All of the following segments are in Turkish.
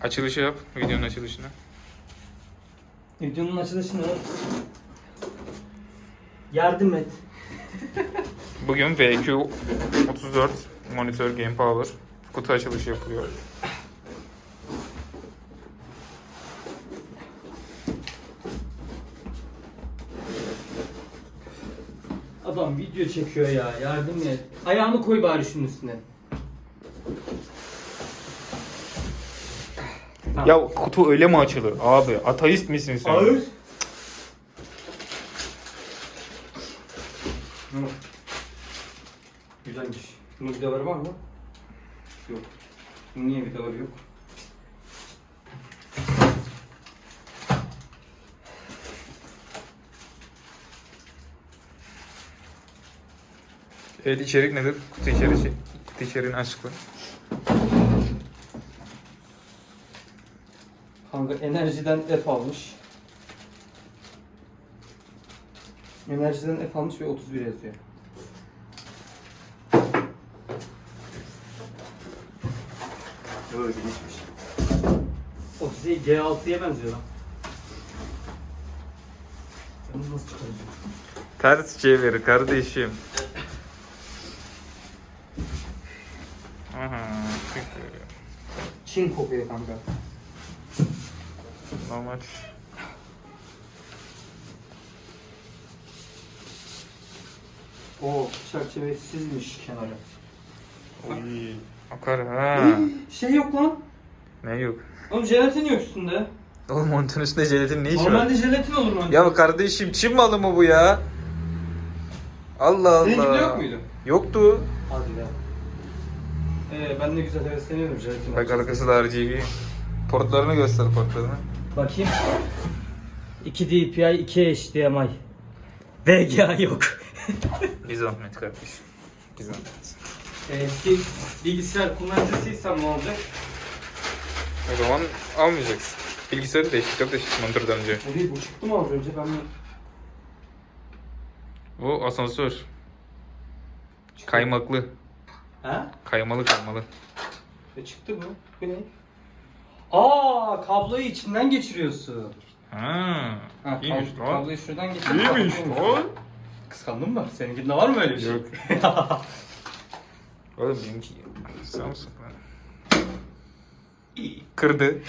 Açılışı yap. Videonun açılışını. Videonun açılışını yardım et. Bugün VQ 34 monitör Game Power kutu açılışı yapılıyor. Adam video çekiyor ya yardım et. Ayağını koy bari şunun üstüne. Ya kutu öyle mi açılır abi? Ateist misin sen? Ağır. Güzelmiş. Bunun vidaları var mı? Yok. Bunun niye vidaları yok? Evet içerik nedir? Kutu içeriği, kutu içeriğini açıkla. Kanka enerjiden F almış. Enerjiden F almış ve 31 yazıyor. Böyle geçmiş. O şey G6'ya benziyor lan. Ben bunu nasıl çıkaracağım? Ters çevir kardeşim. Aha, çünkü Çin kokuyor kanka. Normal. O çerçevesizmiş kenarı. Oy, akar ha. Şey yok lan. ne yok? Oğlum jelatin yok üstünde. Oğlum monitörün üstünde jelatin ne işi var? Normalde jelatin olur mu? Ya kardeşim Çin malı mı bu ya? Allah Allah. Senin gibi yok muydu? Yoktu. Hadi ya. Ee, ben de güzel hevesleniyorum jelatin. Bak arkası da RGB. Portlarını göster portlarını. Bakayım. 2 DPI, 2 HDMI. VGA yok. Bir zahmet kardeşim. Bir zahmet. Eski bilgisayar kullanıcısıysam ne olacak? O zaman almayacaksın. Bilgisayarı değiştir kardeşim monitörden önce. O değil bu çıktı mı az önce ben mi? Bu asansör. Kaymaklı. Ha? Kaymalı kaymalı. E çıktı bu. Bu ne? Aa kabloyu içinden geçiriyorsun. Ha, Ha, iyiymiş kab- lan. Kabloyu şuradan geçir. İyiymiş lan. Kıskandın mı? Seninkinde var mı öyle bir şey? Yok. Oğlum benimki Samsung lan. Kırdı.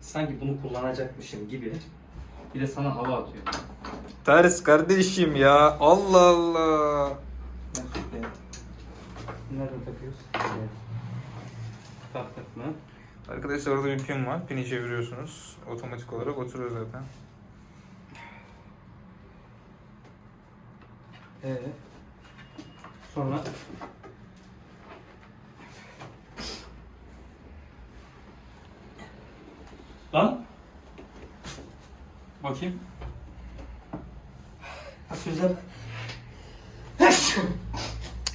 Sanki bunu kullanacakmışım gibi. Bir de sana hava atıyor. Ters kardeşim ya. Allah Allah. Nereden takıyoruz? Taktık mı? Arkadaşlar orada bir pin var. Pini çeviriyorsunuz. Otomatik olarak oturuyor zaten. Ee, sonra Lan Bakayım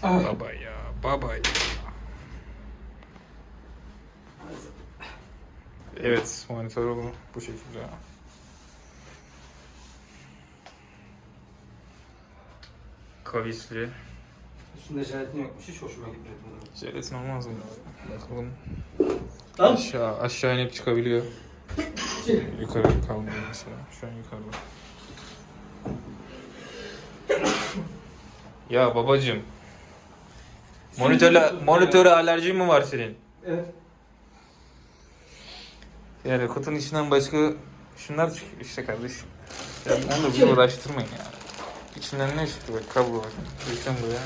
Ah. Baba ya, baba ya. Evet, monitör bu, bu şekilde. Kavisli. Üstünde jelatin yokmuş hiç hoşuma gitmedi Jelatin olmaz mı? Bakalım. Lan Aşağı, aşağı inip çıkabiliyor. Yukarı kalmıyor mesela. Şu an yukarıda. Ya babacım. Monitörle, monitöre alerjin mi var senin? Evet Yani kutunun içinden başka şunlar çıkıyor işte kardeşim. Ya da bir uğraştırmayın ya. İçinden ne çıktı bak kablo bak. Geçen buraya.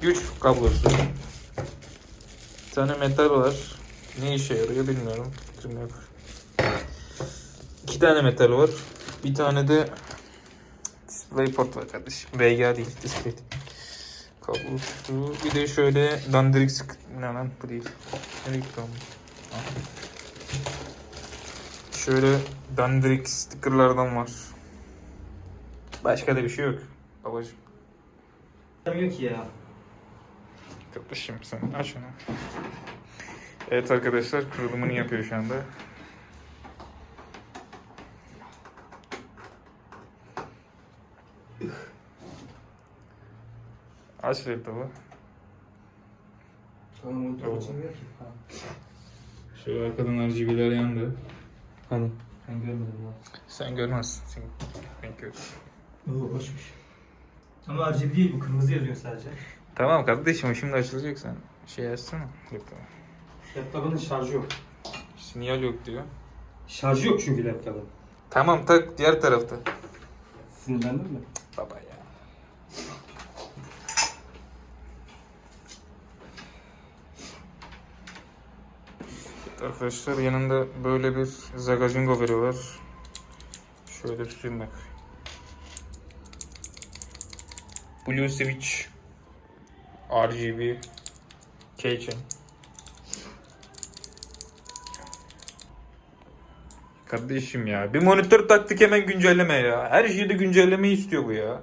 Güç kablosu. Bir tane metal var. Ne işe yarıyor bilmiyorum. Fikrim yok. İki tane metal var. Bir tane de display port var kardeşim. VGA değil, display. Kablosu. Bir de şöyle dandirik sık... Ne lan bu değil. Nereye gitti. Şöyle dandirik stickerlardan var. Başka da bir şey yok. Babacım. Yok ki ya Kardeşim sen aç şunu. Evet arkadaşlar kurulumunu yapıyor şu anda. Aç laptopu. Tamam. Ha. Şöyle arkadan RGB'ler yandı. Hani? Ben görmedim lan. Sen görmezsin. Sen ben görürüm. Oo hoşmuş. Ama RGB değil bu kırmızı yazıyor sadece. Tamam kardeşim şimdi açılacak sen. Şey açsana laptopu. Laptopun şarjı yok. Sinyal yok diyor. Şarjı yok çünkü laptopun. Tamam tak diğer tarafta. Sinirlendin mi? Baba ya. Arkadaşlar yanında böyle bir Zagajingo veriyorlar. Şöyle tutayım bak. Blue Switch RGB Keychain Kardeşim ya bir monitör taktık hemen güncelleme ya. Her şeyde güncellemeyi istiyor bu ya.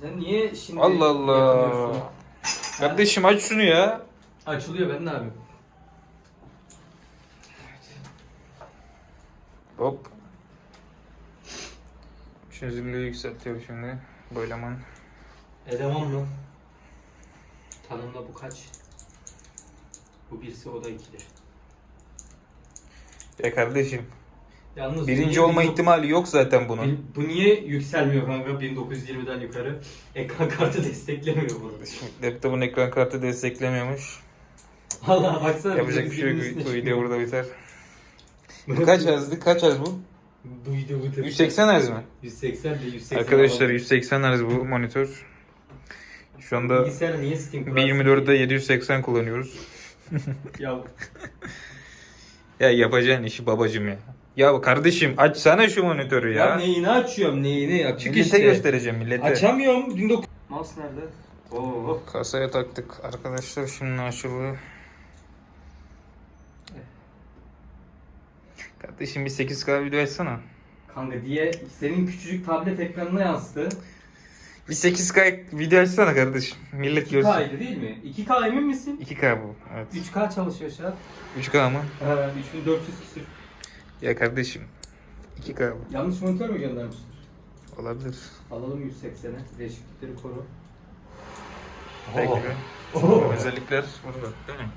Sen niye şimdi Allah Allah. yakınıyorsun? Kardeşim aç şunu ya. Açılıyor ben de abi. Hop. Çözünürlüğü yükseltiyor şimdi. Boylaman. Eleman mı? Tanımla bu kaç? Bu birisi o da ikidir. Ya kardeşim. Yalnız bu Birinci olma bin- ihtimali yok zaten bunun. Bu niye yükselmiyor kanka 1920'den yukarı? Ekran kartı desteklemiyor bunu. Şimdi laptopun ekran kartı desteklemiyormuş. Allah baksana. Yapacak bir şey yok. 1920'nin Bu video burada biter. çıkıyor. Kaç Hz'di? Kaç Hz bu? Bu video bu tabii. 180 Hz mi? 180 de 180. Arkadaşlar alalım. 180 Hz bu monitör. Şu anda Bilgisayarı niye Steam kurarsın? 1.24'de 780 kullanıyoruz. Ya Ya yapacağın işi babacım ya. Ya kardeşim açsana şu monitörü ya, ya. neyini açıyorum neyini açık millete işte. göstereceğim millete. Açamıyorum. 19 Mouse nerede? Oo. Kasaya taktık arkadaşlar şimdi açıldı. Kardeşim bir 8K video açsana. Kanka diye senin küçücük tablet ekranına yansıdı. Bir 8K video açsana kardeşim. Millet görsün. 2K'ydı değil mi? 2K emin misin? 2K bu. Evet. 3K çalışıyor şu an. 3K mı? Ha, 3400 küsür. Ya kardeşim. 2K bu. Yanlış monitör mü göndermişler? Olabilir. Alalım 180'e. Değişiklikleri koru. Bekle. Oo. Özellikler burada değil mi?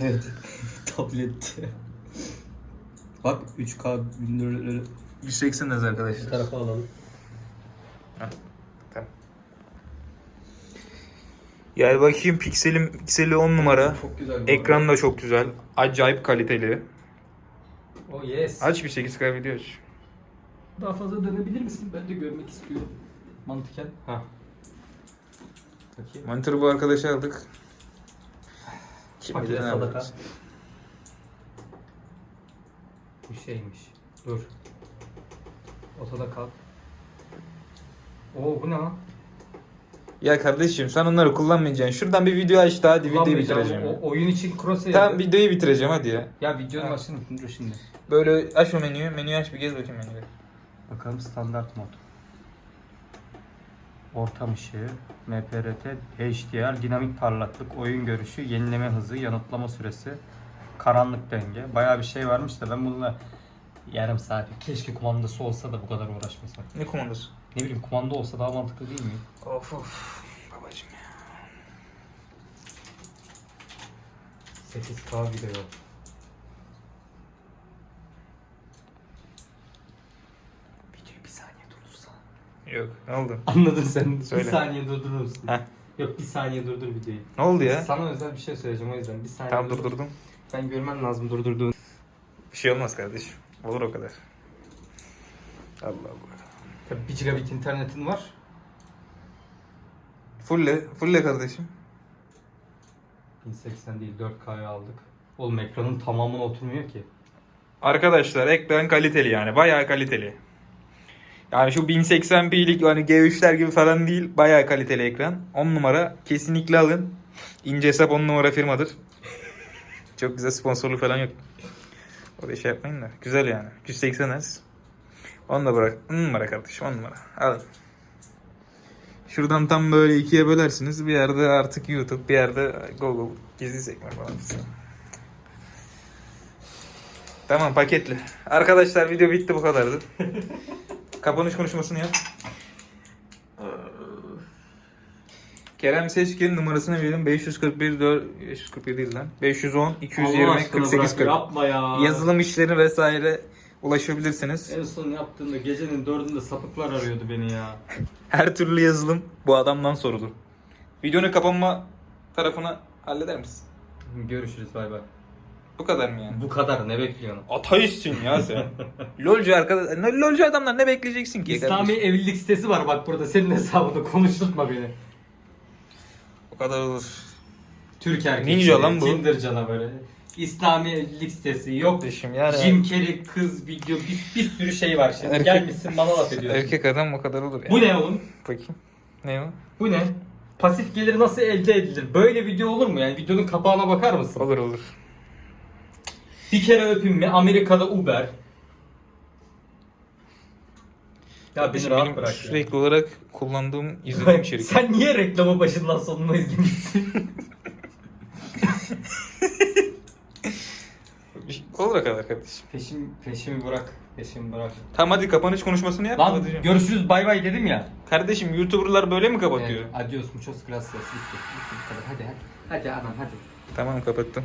Evet. Tablet. Bak 3K 180 Hz arkadaşlar. tarafa alalım. Tamam. Yani bakayım pikselim pikseli 10 numara. Çok güzel. Ekran da çok güzel. Acayip kaliteli. Oh yes. Aç bir 8K video aç. Daha fazla dönebilir misin? Ben de görmek istiyorum. Mantıken. Ha. Bakayım. Monitörü bu arkadaşa aldık. Kim Fakire bilir ne sadaka. yapacağız. Bu şeymiş. Dur. Ortada kal. Oo bu ne lan? Ya kardeşim sen onları kullanmayacaksın. Şuradan bir video aç da hadi videoyu Kullanmayacağım. bitireceğim. ya. O, oyun için crosshair. Tamam videoyu bitireceğim hadi ya. Ya videonun başını dur şimdi. Böyle aç o menüyü. Menüyü aç bir gez bakayım menüyü. Bakalım standart mod. Ortam ışığı, MPRT, HDR, dinamik parlaklık, oyun görüşü, yenileme hızı, yanıtlama süresi, karanlık denge. Bayağı bir şey varmış da ben bununla yarım saat. Keşke kumandası olsa da bu kadar uğraşmasak. Ne kumandası? Ne bileyim kumanda olsa daha mantıklı değil mi? Of of. Babacım ya. 8K video. Videoyu bir saniye durdursan. Yok ne oldu? Anladın sen. Söyle. Bir saniye durdurur musun? Heh. Yok bir saniye durdur videoyu. Ne oldu ya? Sana özel bir şey söyleyeceğim o yüzden. Bir saniye Tamam durdur. durdurdum. Sen görmen lazım durdurduğunu. Bir şey olmaz kardeşim. Olur o kadar. Allah Allah. Tabii 1 gigabit internetin var. Fulle, fulle kardeşim. 1080 değil 4K'ya aldık. Oğlum ekranın tamamına oturmuyor ki. Arkadaşlar ekran kaliteli yani. Bayağı kaliteli. Yani şu 1080p'lik hani G3'ler gibi falan değil. Bayağı kaliteli ekran. 10 numara. Kesinlikle alın. İnce hesap 10 numara firmadır. Çok güzel sponsorlu falan yok. Oraya şey yapmayın da. Güzel yani. 180 Hz. Onu da bırak. 10 numara kardeşim 10 numara. Alın. Şuradan tam böyle ikiye bölersiniz. Bir yerde artık YouTube, bir yerde Google gizli sekme falan. Tamam paketli. Arkadaşlar video bitti bu kadardı. Kapanış konuşmasını yap. Kerem Seçkin'in numarasını verelim. 541 4 541 değil lan. 510 Allah 220 aşkına 48 bırak, 40. Yapma ya. Yazılım işleri vesaire ulaşabilirsiniz. En son yaptığımda gecenin dördünde sapıklar arıyordu beni ya. Her türlü yazılım bu adamdan sorulur. Videonun kapanma tarafını halleder misin? Görüşürüz bay bay. Bu kadar mı yani? Bu kadar ne bekliyorsun? Ateistsin ya sen. Lolcu arkadaş, ne- Lolcu adamlar ne bekleyeceksin ki? İslami kardeşim? evlilik sitesi var bak burada senin hesabında konuşturma beni. O kadar olur. Türk erkekleri, Ninja lan bu. Tinder canavarı. İslami evlilik sitesi yok. Kardeşim yani- Jim Carrey kız video bir, bir sürü şey var şimdi. Erkek- Gelmişsin bana laf ediyorsun. Erkek adam o kadar olur yani. Bu ne oğlum? Bakayım. Ne o? Bu ne? Pasif gelir nasıl elde edilir? Böyle video olur mu? Yani videonun kapağına bakar mısın? Olur olur. Bir kere öpeyim mi? Amerika'da Uber. Ya beni Kardeşim, rahat benim bırak ya. sürekli olarak kullandığım, izlediğim içerik. Sen niye reklamı başından sonuna izlemişsin? olur o kadar kardeşim. Peşim, peşimi bırak. Peşimi bırak. Tamam hadi kapanış konuşmasını yap. Lan kapatacağım. görüşürüz bay bay dedim ya. Kardeşim YouTuber'lar böyle mi kapatıyor? Evet, adios muchos gracias. Bitti. Bitti bu kadar. Hadi hadi. Hadi anam hadi. Tamam kapattım.